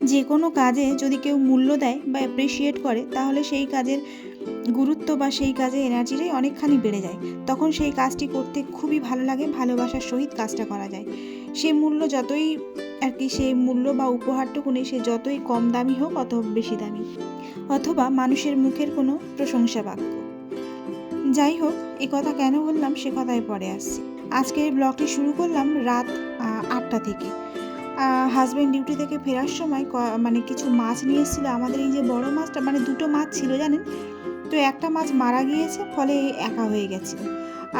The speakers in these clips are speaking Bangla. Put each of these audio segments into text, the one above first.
যে কোনো কাজে যদি কেউ মূল্য দেয় বা অ্যাপ্রিসিয়েট করে, তাহলে সেই কাজের গুরুত্ব বা সেই কাজে এনার্জিটাই অনেকখানি বেড়ে যায়। তখন সেই কাজটি করতে খুবই ভালো লাগে, ভালোবাসার সহিত কাজটা করা যায়। সে মূল্য যতই আর কি সেই মূল্য বা উপহারটুকুনি সে যতই কম দামি হোক অত বেশি দামি। অথবা মানুষের মুখের কোনো প্রশংসা বাক্য। যাই হোক, এ কথা কেন বললাম সে কথায় পরে আসছি। আজকের ব্লগটি শুরু করলাম রাত আটটা থেকে। হাজব্যান্ড ডিউটি থেকে ফেরার সময় মানে কিছু মাছ নিয়ে এসেছিল। আমাদের এই যে বড় মাছটা মানে দুটো মাছ ছিল, জানেন? তো একটা মাছ মারা গিয়েছে, ফলে একা হয়ে গেছে।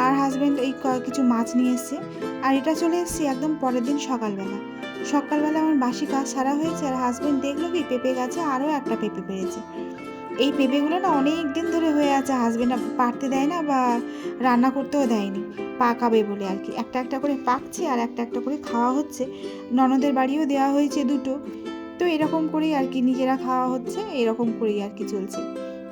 আর হাজব্যান্ড এই কিছু মাছ নিয়ে এসছে। আর এটা চলে এসেছি একদম পরের দিন সকালবেলা। সকালবেলা আমার বাসি কাজ সারা হয়েছে, আর হাজব্যান্ড দেখল কি, পেঁপে গাছে আরও একটা পেঁপে পেরেছে। এই পেঁপেগুলো না অনেক দিন ধরে হয়ে আছে হাজব্যান্ড পারতে দেয় না বা রান্না করতেও দেয়নি। পাকাবে বলে আর কি। একটা একটা করে পাকছে আর একটা একটা করে খাওয়া হচ্ছে। ননদের বাড়িও দেওয়া হয়েছে দুটো। তো এরকম করেই আর কি নিজেরা খাওয়া হচ্ছে, এরকম করেই আর কি চলছে।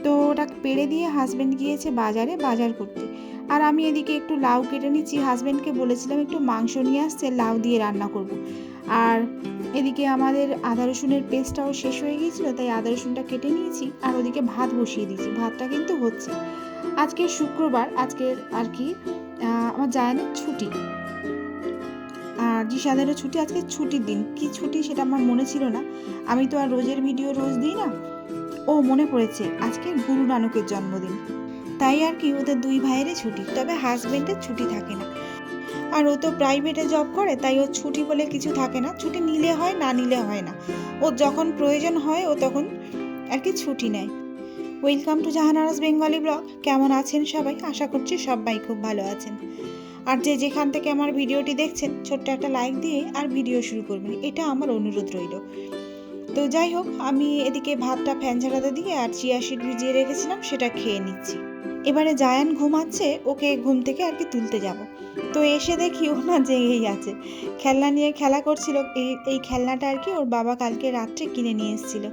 তো ওটা পেড়ে দিয়ে হাজব্যান্ড গিয়েছে বাজারে, বাজার করতে। আর আমি এদিকে একটু লাউ কেটে নিচ্ছি। হাজব্যান্ডকে বলেছিলাম, একটু মাংস নিয়ে আসছে লাউ দিয়ে রান্না করব। আর এদিকে আমাদের আদা রসুনের পেস্টটাও শেষ হয়ে গিয়েছিল, তাই আদা রসুনটা কেটে নিয়েছি আর ওদিকে ভাত বসিয়ে দিয়েছি। ভাতটা কিন্তু হচ্ছে। আজকে শুক্রবার, আজকের আর কি আমার জায়ানের ছুটি। আর জিসাদেরও ছুটি, আজকে ছুটির দিন। কি ছুটি সেটা আমার মনে ছিল না। আমি তো আর রোজের ভিডিও রোজ দিই না। ও মনে পড়েছে, আজকে গুরু নানকের জন্মদিন। তাই আর কি, ওদের দুই ভাইয়েরই ছুটি, তবে হাজবেন্ডের ছুটি থাকে না। আর ও তো প্রাইভেটে জব করে, তাই ওর ছুটি বলে কিছু থাকে না। ছুটি নিলে হয়, না নিলে হয় না। ওর যখন প্রয়োজন হয়, ও তখন আর কি ছুটি নেয়। Welcome to Jahanara's Bengali blog কেমন আছেন সবাই? আশা করছি সবাই খুব ভালো আছেন। আর যে যেখান থেকে আমার ভিডিওটি দেখছেন, ছোট্ট একটা লাইক দিয়ে আর ভিডিও শুরু করবেন। এটা আমার অনুরোধ রইল। তো যাই হোক, আমি এদিকে ভাতটা ফ্যান ঝাড়াতে দিয়ে আর চিয়া শিট ভিজিয়ে রেখেছিলাম, সেটা খেয়ে নিচ্ছি। এবারে জায়ান ঘুমাচ্ছে, ওকে ঘুম থেকে আর কি তুলতে যাব। তো এসে দেখি ও না জেগেই আছে। খেলনা নিয়ে খেলা করছিল, এই এই খেলনাটা আর কি ওর বাবা কালকে রাত্রে কিনে নিয়ে এসেছিল।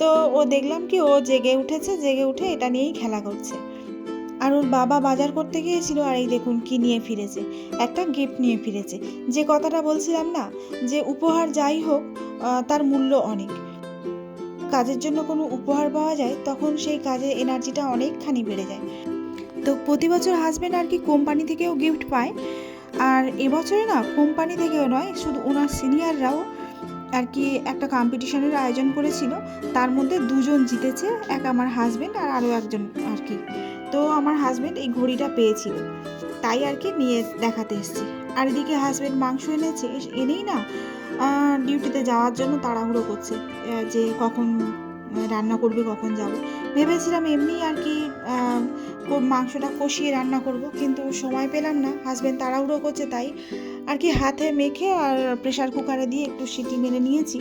তো ও দেখলাম কি ও জেগে উঠেছে, জেগে উঠে এটা নিয়েই খেলা করছে। আর ওর বাবা বাজার করতে গিয়েছিল, আর এই দেখুন কি নিয়ে ফিরেছে। একটা গিফট নিয়ে ফিরেছে। যে কথাটা বলছিলাম না, যে উপহার যাই হোক তার মূল্য অনেক। কাজের জন্য কোনো উপহার পাওয়া যায়, তখন সেই কাজের এনার্জিটা অনেকখানি বেড়ে যায়। তো প্রতি বছর হাজব্যান্ড আর কি কোম্পানি থেকেও গিফট পায়। আর এবছরে না কোম্পানি থেকেও নয়, শুধু ওনার সিনিয়ররাও আর কি একটা কম্পিটিশনের আয়োজন করেছিল। তার মধ্যে দুজন জিতেছে, এক আমার হাজব্যান্ড আর আরও একজন আর কি। তো আমার হাজব্যান্ড এই ঘড়িটা পেয়েছিল, তাই আর কি নিয়ে দেখাতে এসেছি। আর এদিকে হাজব্যান্ড মাংস এনেছে, এনেই না ডিউটিতে যাওয়ার জন্য তাড়াহুড়ো করছে যে কখন রান্না করবে, কখন যাব। ভেবেছিলাম এমনি আর কি মাংসটা কষিয়ে রান্না করব, কিন্তু সময় পেলাম না হাজব্যান্ড তাড়াহুড়ো করছে তাই আর কি হাতে মেখে আর প্রেশার কুকারে দিয়ে একটু সিটি মেরে নিয়েছি।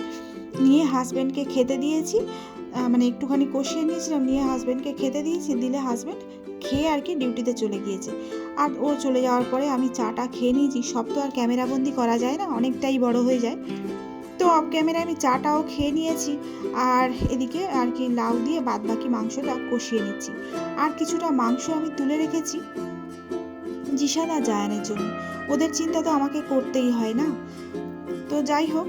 নিয়ে হাজব্যান্ডকে খেতে দিয়েছি মানে একটুখানি কষিয়ে নিয়েছিলাম, নিয়ে হাজব্যান্ডকে খেতে দিয়েছি, দিলে হাজব্যান্ড খেয়ে আর কি ডিউটিতে চলে গিয়েছে। আর ও চলে যাওয়ার পরে আমি চাটা খেয়ে নিয়েছি, সব তো আর ক্যামেরাবন্দি করা যায় না, অনেকটাই বড় হয়ে যায়। তো অফ ক্যামেরায় আমি চাটাও খেয়ে নিয়েছি, আর এদিকে আর কি লাউ দিয়ে বাদ বাকি মাংসটা কষিয়ে নিচ্ছি। আর কিছুটা মাংস আমি তুলে রেখেছি আর জায়ানের জন্য। ওদের চিন্তা তো আমাকে করতেই হয় না। তো যাই হোক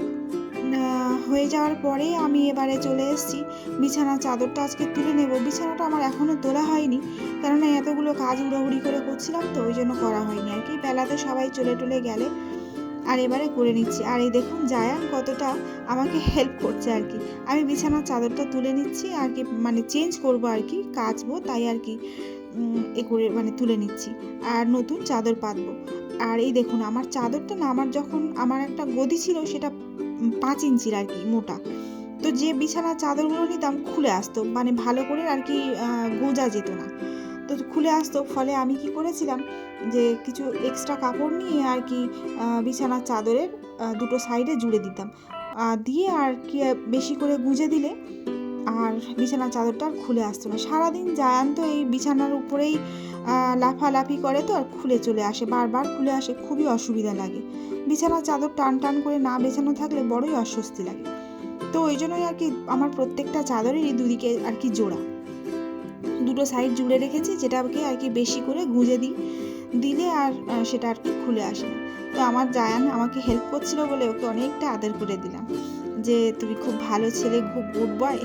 হয়ে যাওয়ার পরে আমি এবারে চলে এসেছি। বিছানার চাদরটা আজকে তুলে নেব। বিছানাটা আমার এখনও তোলা হয়নি, কেননা এতগুলো কাজ উড়াউড়ি করে করছিলাম তো, ওই জন্য করা হয়নি আর কি। বেলাতে সবাই চলে টলে গেলে আর এবারে করে নিচ্ছি। আর এই দেখুন, জায়ান কতটা আমাকে হেল্প করছে আর কি। আমি বিছানার চাদরটা তুলে নিচ্ছি আর কি মানে চেঞ্জ করব আর কি, কাচবো, তাই আর কি এ করে মানে তুলে নিচ্ছি। আর নতুন চাদর পাতবো। আর এই দেখুন, আমার চাদরটা না, আমার যখন, আমার একটা গদি ছিল, সেটা পাঁচ ইঞ্চির আর কি, মোটা। তো যে বিছানার চাদরগুলো নিতাম খুলে আসতো মানে ভালো করে আর কি গোজা যেত না। তো খুলে আসতো, ফলে আমি কি করেছিলাম যে কিছু এক্সট্রা কাপড় নিয়ে আর কি বিছানার চাদরের দুটো সাইডে জুড়ে দিতাম। দিয়ে আর কি বেশি করে গুঁজে দিলে আর বিছানার চাদরটা আর খুলে আসতো না। সারাদিন জায়ান তো এই বিছানার উপরেই লাফালাফি করে তো আর খুলে চলে আসে, বারবার খুলে আসে, খুবই অসুবিধা লাগে। বিছানার চাদর টান টান করে না বেছানো থাকলে বড়ই অস্বস্তি লাগে। তো ওই জন্যই আর কি আমার প্রত্যেকটা চাদরেরই দুদিকে আর কি জোড়া। দুটো সাইড জুড়ে রেখেছি, যেটাকে আর কি বেশি করে গুঁজে দিই, দিলে আর সেটা আর কি খুলে আসে তো আমার জায়ান আমাকে হেল্প করছিল বলে ওকে অনেকটা আদর করে দিলাম। যে তুমি খুব ভালো ছেলে, খুব গুড বয়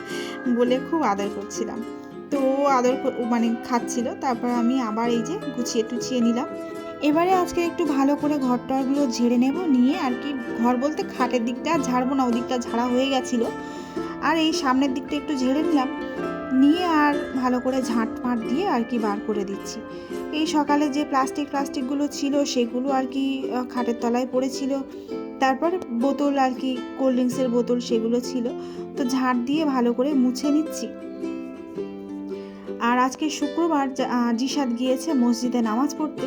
বলে খুব আদর করছিলাম। তো ও আদর মানে খাচ্ছিল, তারপর আমি আবার এই যে গুছিয়ে টুছিয়ে নিলাম। এবারে আজকে একটু ভালো করে ঘর টরগুলো ঝেড়ে নেব, নিয়ে আর কি ঘর বলতে খাটের দিকটা ঝাড়বো না, ওদিকটা ঝাড়া হয়ে গেছিল। আর এই সামনের দিকটা একটু ঝেড়ে নিলাম, নিয়ে আর ভালো করে ঝাঁট ফাঁট দিয়ে আর কি বার করে দিচ্ছি। এই সকালে যে প্লাস্টিক, প্লাস্টিকগুলো ছিল সেগুলো আর কি খাটের তলায় পড়েছিল। তারপর বোতল আর কি কোল্ড ড্রিঙ্কসের বোতল সেগুলো ছিল। তো ঝাড় দিয়ে ভালো করে মুছে নিচ্ছি। আর আজকে শুক্রবার জিসাদ গিয়েছে মসজিদে নামাজ পড়তে।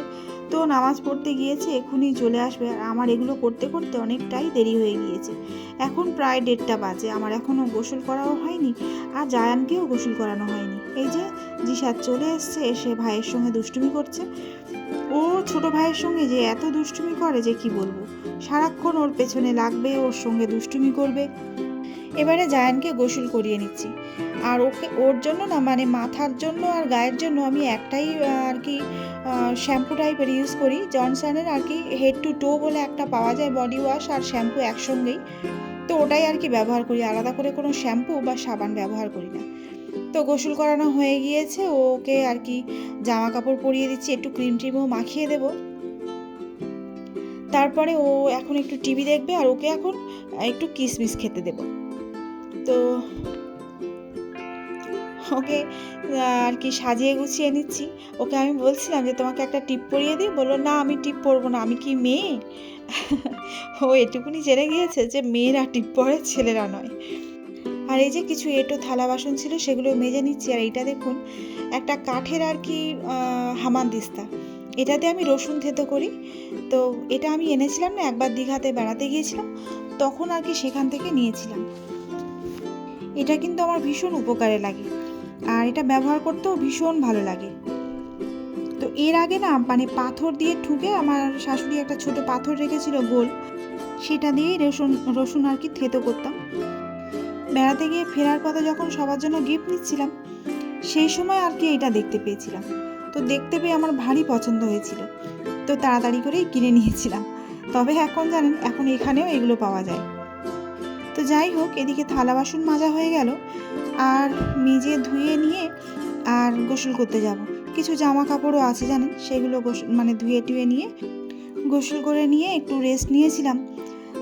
তো নামাজ পড়তে গিয়েছে, এখনই চলে আসবে। আর আমার এগুলো করতে করতে অনেকটাই দেরি হয়ে গিয়েছে। এখন প্রায় দেড়টা বাজে, আমার এখনও গোসল করাও হয়নি আর জায়ানকেও গোসল করানো হয়নি। এই যে জিসাদ চলে এসছে এসে ভাইয়ের সঙ্গে দুষ্টুমি করছে। ও ছোট ভাইয়ের সঙ্গে যে এত দুষ্টুমি করে যে কি বলব? সারাক্ষণ ওর পেছনে লাগবে, ওর সঙ্গে দুষ্টুমি করবে। এবারে জায়ানকে গোসল করিয়ে নিচ্ছি। আর ওকে, ওর জন্য না মানে মাথার জন্য আর গায়ের জন্য আমি একটাই আর কি শ্যাম্পু টাইপের ইউজ করি। জনসনের আর কি হেড টু টো বলে একটা পাওয়া যায় বডি ওয়াশ আর শ্যাম্পু একসঙ্গেই। তো ওটাই আর কি ব্যবহার করি। আলাদা করে কোনো শ্যাম্পু বা সাবান ব্যবহার করি না। তো গোসল করানো হয়ে গিয়েছে। ওকে আর কি জামা কাপড় পরিয়ে দিচ্ছি। একটু ক্রিম ট্রিমও মাখিয়ে দেব। তারপরে ও এখন একটু টিভি দেখবে আর ওকে এখন একটু কিসমিস খেতে দেব। তো ওকে আর কি সাজিয়ে গুছিয়ে নিচ্ছি। ওকে আমি বলছিলাম যে, তোমাকে একটা টিপ পরিয়ে দিই? বলল, না, আমি টিপ পরবো না, আমি কি মেয়ে? ও এটুকুনি জেনে গিয়েছে যে, মেয়েরা টিপ পরে, ছেলেরা নয়। আর এই যে কিছু এঁটো থালা বাসন ছিল, সেগুলো মেজে নিচ্ছি। আর এইটা দেখুন, একটা কাঠের আর কি হামানদিস্তা এটাতে আমি রসুন থেতো করি। তো এটা আমি এনেছিলাম না, একবার দীঘাতে বেড়াতে গিয়েছিলাম, তখন আর কি সেখান থেকে নিয়েছিলাম। এটা কিন্তু আমার ভীষণ উপকারে লাগে। আর এটা ব্যবহার করতেও ভীষণ ভালো লাগে। তো এর আগে না মানে পাথর দিয়ে ঠুকে আমার শাশুড়ি একটা ছোট পাথর রেখেছিল গোল। সেটা দিয়েই রসুন রসুন আর কি থেতো করতাম। বেড়াতে গিয়ে ফেরার পথে যখন সবার জন্য গিফট নিচ্ছিলাম, সেই সময় আর কি এটা দেখতে পেয়েছিলাম। তো দেখতে পেয়ে আমার ভারী পছন্দ হয়েছিল। তো তাড়াতাড়ি করেই কিনে নিয়েছিলাম। তবে এখন জানেন, এখন এখানেও এগুলো পাওয়া যায়। তো যাই হোক, এদিকে থালা বাসন মাজা হয়ে গেল। আর মেজে ধুয়ে নিয়ে আর গোসল করতে যাব। কিছু জামা কাপড়ও আছে জানেন, সেগুলো গোসল মানে ধুয়ে টুয়ে নিয়ে গোসল করে নিয়ে একটু রেস্ট নিয়েছিলাম।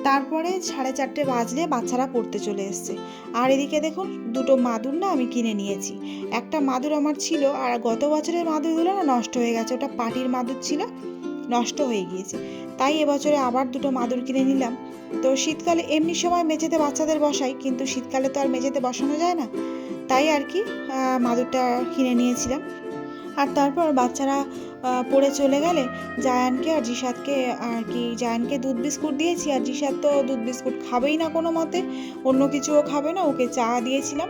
তারপরে সাড়ে চারটে বাজলে বাচ্চারা পড়তে চলে এসছে। আর এদিকে দেখুন, দুটো মাদুর না আমি কিনে নিয়েছি। একটা মাদুর আমার ছিল, আর গত বছরের মাদুরগুলো না নষ্ট হয়ে গেছে। ওটা পাটির মাদুর ছিল, নষ্ট হয়ে গিয়েছে। তাই এবছরে আবার দুটো মাদুর কিনে নিলাম। তো শীতকালে এমনি সময় মেঝেতে বাচ্চাদের বসাই, কিন্তু শীতকালে তো আর মেঝেতে বসানো যায় না। তাই আর কি মাদুরটা কিনে নিয়েছিলাম। আর তারপর বাচ্চারা পড়ে চলে গেলে জায়ানকে আর জিসাদকে আর কি, জায়ানকে দুধ বিস্কুট দিয়েছি। আর জিসাদ তো দুধ বিস্কুট খাবেই না কোনো মতে, অন্য কিছুও খাবে না, ওকে চা দিয়েছিলাম।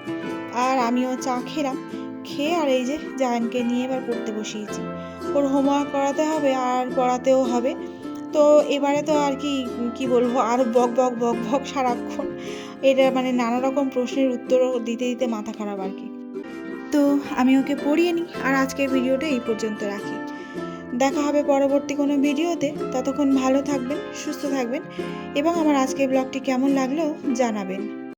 আর আমিও চা খেলাম। খেয়ে আর এই যে জায়ানকে নিয়ে এবার পড়তে বসিয়েছি। ওর হোমওয়ার্ক করাতে হবে আর পড়াতেও হবে। তো এবারে তো আর কি কি বলব, আর বক বক বক বক সারাক্ষণ। এটা মানে নানা রকম প্রশ্নের উত্তর দিতে দিতে মাথা খারাপ আর কি। তো আমি ওকে পড়িয়ে নিই, আর আজকের ভিডিওটা এই পর্যন্ত রাখি। দেখা হবে পরবর্তী কোনো ভিডিওতে। ততক্ষণ ভালো থাকবেন, সুস্থ থাকবেন, এবং আমার আজকের ব্লগটি কেমন লাগল জানাবেন।